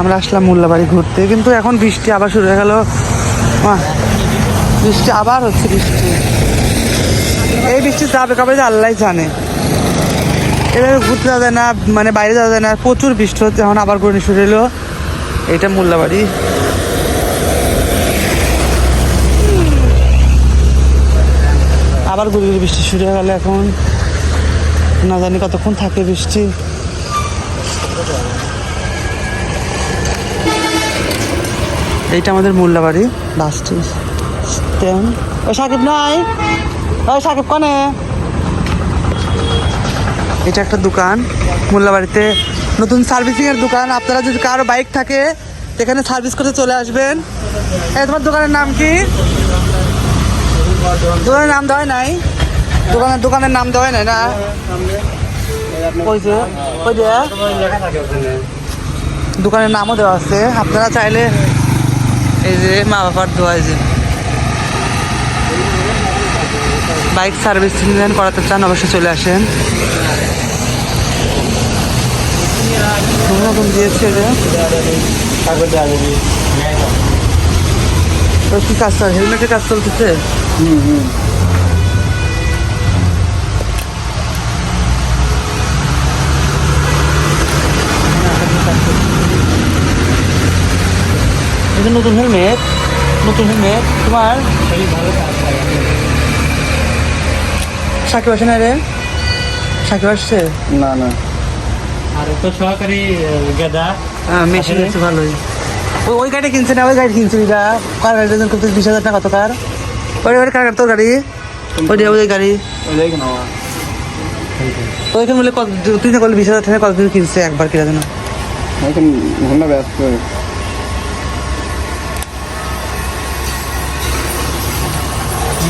আমরা আসলাম মোল্লাবাড়ি ঘুরতে, কিন্তু এখন বৃষ্টি আবার শুরু হয়ে গেল। বৃষ্টি আবার হচ্ছে বৃষ্টি। এই বৃষ্টি যাবে কবে যে আল্লাহ জানে। এভাবে ঘুরতে যাওয়া যায় না মানে বাইরে যাওয়া যায় না, প্রচুর বৃষ্টি হচ্ছে, এখন আবার ঘুরে শুরু হলো। এটা মোল্লাবাড়ি। আবার গুড়ি বৃষ্টি শুরু হয়ে গেল এখন। না জানি কতক্ষণ থাকে বৃষ্টি। এইটা আমাদের মোল্লাবাড়ি বাস স্ট্যান্ড ওই সাকিব নাই। ওই সাকিব কনে? এটা একটা দোকান, মোল্লাবাড়িতে। নতুন সার্ভিসিং এর দোকান। আপনারা যদি কারও বাইক থাকে এখানে সার্ভিস করতে চলে আসবেন। এই তোমার দোকানের নাম কি? দোকানের নাম দেওয়া নাই। দোকানের দোকানের নাম দেওয়া নাই না? দোকানের নামও দেওয়া আছে। আপনারা চাইলে এই যে মা বাবার দোয়া যে। বাইক সার্ভিস করাতে চান, অবশ্যই চলে আসেন। দিয়েছে যে। কি কাজ হেলমেটের কাজ চলতেছে? এটা নতুন হেলমেট নতুন হেলমেট তোমার সাকিব আসে না রে সাকিব আসছে? না না। আর তো সহকারী গেদা। হ্যাঁ মেশিন আছে ভালোই। ওই ওই গাড়ি কিনছে না? ওই গাড়ি কিনছে ওইটা কার গাড়ি করতে বিশ হাজার টাকা কত কার? ওই ওই কার তোর গাড়ি? ওই যে ওই গাড়ি। ওইখানে বলে কত তুই না করলে বিশ হাজার টাকা কতদিন কিনছে? একবার কিনা যেন। এখন ঘণ্টা ব্যস্ত।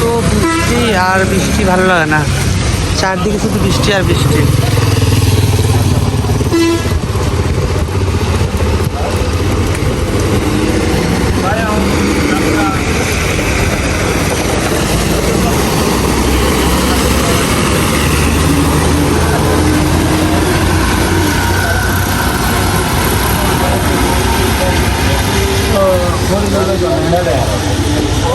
তো বৃষ্টি আর বৃষ্টি ভালো লাগে না। চারদিকে শুধু বৃষ্টি আর বৃষ্টি। galera.